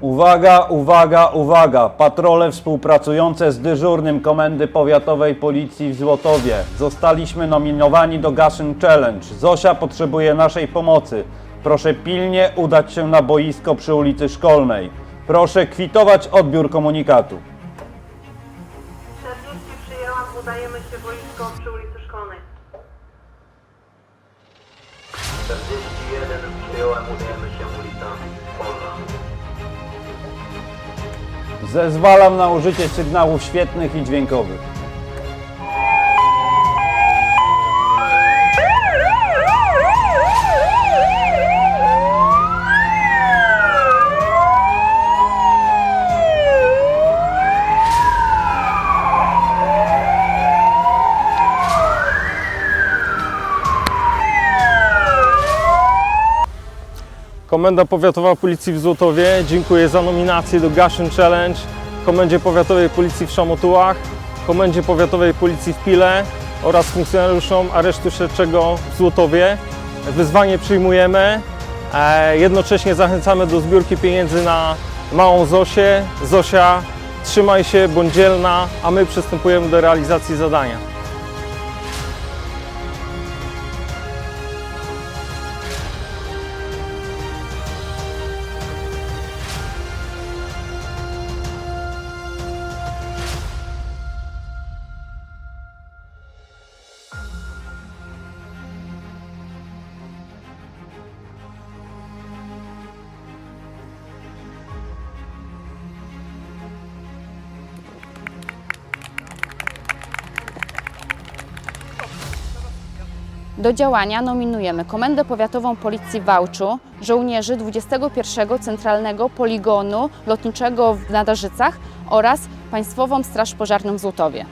Uwaga, uwaga, uwaga! Patrole współpracujące z dyżurnym Komendy Powiatowej Policji w Złotowie. Zostaliśmy nominowani do Gaszyn Challenge. Zosia potrzebuje naszej pomocy. Proszę pilnie udać się na boisko przy ulicy Szkolnej. Proszę kwitować odbiór komunikatu. 40 przyjęłam, udajemy się boisko przy ulicy Szkolnej. 41 przyjąłem, udajemy się ulica Polna. Zezwalam na użycie sygnałów świetnych i dźwiękowych. Komenda Powiatowa Policji w Złotowie dziękuję za nominację do Gaszyn Challenge, Komendzie Powiatowej Policji w Szamotułach, Komendzie Powiatowej Policji w Pile oraz funkcjonariuszom Aresztu Śledczego w Złotowie. Wyzwanie przyjmujemy, e, jednocześnie zachęcamy do zbiórki pieniędzy na małą Zosię. Zosia, trzymaj się, bądź dzielna, a my przystępujemy do realizacji zadania. Do działania nominujemy Komendę Powiatową Policji w Wałczu, żołnierzy 21 Centralnego Poligonu Lotniczego w Nadarzycach oraz Państwową Straż Pożarną w Złotowie.